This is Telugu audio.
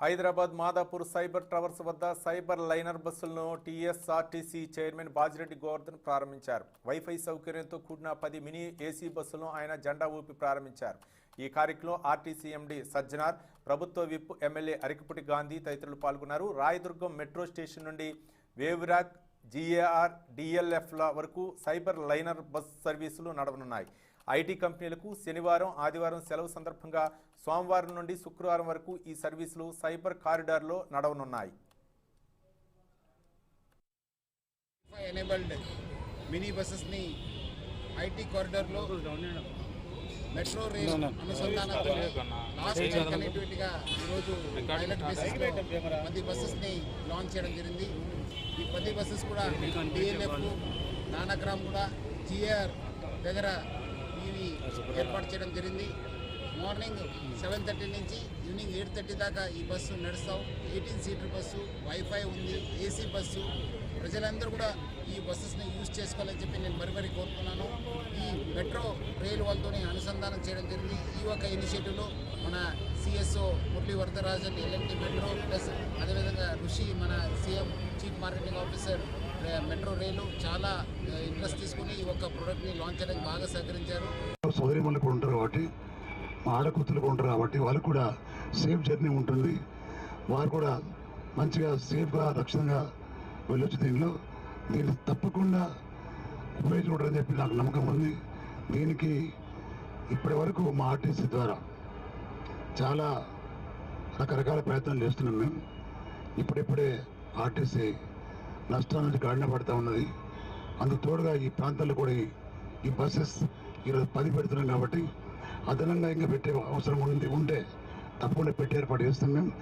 హైదరాబాద్ మాదాపూర్ సైబర్ టవర్స్ వద్ద సైబర్ లైనర్ బస్సులను టీఎస్ఆర్టీసీ చైర్మన్ బాజిరెడ్డి గోవర్ధన్ ప్రారంభించారు. వైఫై సౌకర్యంతో కూడిన పది మినీ ఏసీ బస్సులను ఆయన జెండా ఊపి ప్రారంభించారు. ఈ కార్యక్రమంలో ఆర్టీసీ ఎండీ సజ్జనార్ ప్రభుత్వ విప్ ఎమ్మెల్యే అరికపుటి గాంధీ తదితరులు పాల్గొన్నారు. రాయదుర్గం మెట్రో స్టేషన్ నుండి వేవ్రాక్ జీఏఆర్ డిఎల్ఎఫ్ల వరకు సైబర్ లైనర్ బస్ సర్వీసులు నడవనున్నాయి. ఐటీ కంపెనీలకు శనివారం ఆదివారం సెలవు సందర్భంగా సోమవారం నుండి శుక్రవారం వరకు ఈ సర్వీసులు సైబర్ కారిడార్లో నడవనున్నాయి. ఎనేబుల్డ్ మినీ బస్సెస్ని ఐటీ కారిడార్లో మెట్రో రైల్ అనుసంధానంతో లాస్ట్ కనెక్టివిటీగా ఈరోజు పైలట్ బేసిస్లో పది బస్సెస్ని లాంచ్ చేయడం జరిగింది. ఈ పది బస్సెస్ కూడా డిఎల్ఎఫ్ నానక్రామ్ కూడా జిఆర్ దగ్గర ఇవి ఏర్పాటు చేయడం జరిగింది. మార్నింగ్ సెవెన్ థర్టీ నుంచి ఈవినింగ్ ఎయిట్ థర్టీ దాకా ఈ బస్సు నడుస్తాం ఎయిటీన్ సీటర్ బస్సు వైఫై ఉంది ఏసీ బస్సు. ప్రజలందరూ కూడా ఈ బస్సెస్ని యూజ్ చేసుకోవాలని చెప్పి నేను మరి మరీ కోరుతున్నాను. ఈ మెట్రో రైలు అనుసంధానం చేయడం జరిగింది. ఈ ఒక ఇనిషియేటివ్లో మన CSO Murali Varadarajan L N T metro plus అదేవిధంగా ఋషి మన CM chief marketing officer metro rail చాలా ఇంట్రెస్ట్ తీసుకుని ఈ ఒక్క ప్రోడక్ట్ని లాంచ్ చేయడానికి బాగా సహకరించారు. సోదరి కూడా ఉంటారు కాబట్టి మా ఆడకూతులు కూడా ఉంటారు కాబట్టి వాళ్ళకు కూడా సేఫ్ జర్నీ ఉంటుంది. వారు కూడా మంచిగా సేఫ్గా రక్షణగా వెళ్ళొచ్చు దీనిలో. దీన్ని తప్పకుండా ఉపయోగించుకుంటారని చెప్పి నాకు నమ్మకం ఉంది. దీనికి ఇప్పటి వరకు మా ఆర్టీసీ ద్వారా చాలా రకరకాల ప్రయత్నాలు చేస్తున్నాం మేము. ఇప్పుడిప్పుడే ఆర్టీసీ నష్టాల నుంచి గడిన పడుతూ ఉన్నది. అందుకు తోడుగా ఈ ప్రాంతాల్లో కూడా ఈ- ఈ బస్సెస్ ఈరోజు పది పెడుతున్నాం కాబట్టి అదనంగా ఇంకా పెట్టే అవసరం ఉంది ఉంటే తప్పకుండా పెట్టి ఏర్పాటు చేస్తాం మేము.